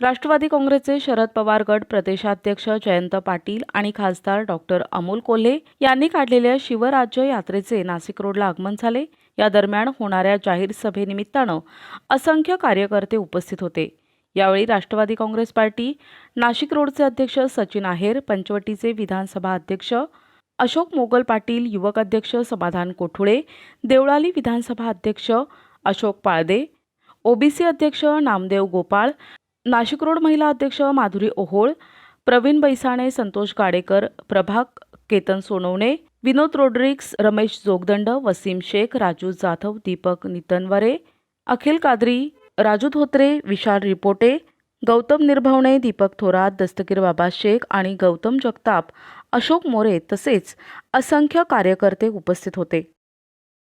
राष्ट्रवादी काँग्रेसचे शरद पवार गट प्रदेशाध्यक्ष जयंत पाटील आणि खासदार डॉक्टर अमोल कोल्हे यांनी काढलेल्या शिवराज्य यात्रेचे नाशिक रोडला आगमन झाले. या दरम्यान होणाऱ्या जाहीर सभेनिमित्तानं असंख्य कार्यकर्ते उपस्थित होते. यावेळी राष्ट्रवादी काँग्रेस पार्टी नाशिक रोडचे अध्यक्ष सचिन आहेर पंचवटीचे विधानसभा अध्यक्ष अशोक मोगल पाटील युवक अध्यक्ष समाधान कोठुळे देवळाली विधानसभा अध्यक्ष अशोक पाळदे ओबीसी अध्यक्ष नामदेव गोपाळ नाशिक रोड महिला अध्यक्ष माधुरी ओहोळ प्रवीण बैसाणे संतोष गाडेकर प्रभाग केतन सोनवणे विनोद रोड्रिक्स रमेश जोगदंड वसीम शेख राजू जाधव दीपक नितनवरे अखिल कादरी राजू धोत्रे विशाल रिपोटे गौतम निर्भवणे दीपक थोरात दस्तगीर बाबा शेख आणि गौतम जगताप अशोक मोरे तसेच असंख्य कार्यकर्ते उपस्थित होते.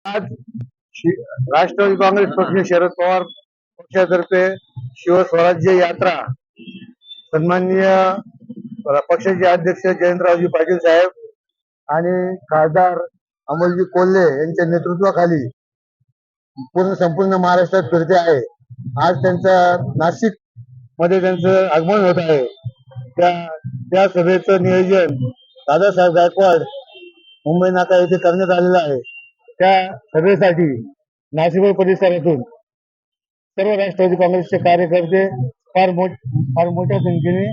आज राष्ट्रवादी काँग्रेस पक्ष शरद पवार पक्षातर्फे शिवस्वराज्य यात्रा सन्माननीय पक्षाचे अध्यक्ष जयंतरावजी पाटील साहेब आणि खासदार अमोलजी कोल्हे यांच्या नेतृत्वाखाली पूर्ण संपूर्ण महाराष्ट्रात फिरते आहे. आज त्यांचं नाशिकमध्ये त्यांचं आगमन होत आहे. त्या त्या सभेचं नियोजन दादासाहेब गायकवाड मुंबई नाका येथे करण्यात आलेलं आहे. त्या सभेसाठी नाशिक परिसरातून सर्व राष्ट्रवादी काँग्रेसचे कार्यकर्ते फार मोठ फार मोठ्या संख्येने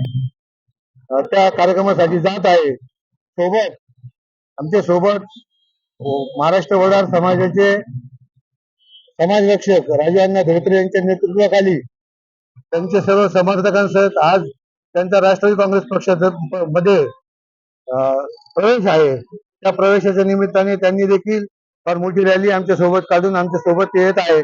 त्या कार्यक्रमासाठी जात आहे सोबत आमच्यासोबत हो, महाराष्ट्र वडार समाजाचे समाजरक्षक राजू धोत्रे यांच्या नेतृत्वाखाली त्यांच्या सर्व समर्थकांसह आज त्यांचा राष्ट्रवादी काँग्रेस पक्षाचा मध्ये प्रवेश आहे. त्या प्रवेशाच्या निमित्ताने त्यांनी देखील फार मोठी रॅली आमच्यासोबत काढून आमच्यासोबत ते येत आहेत.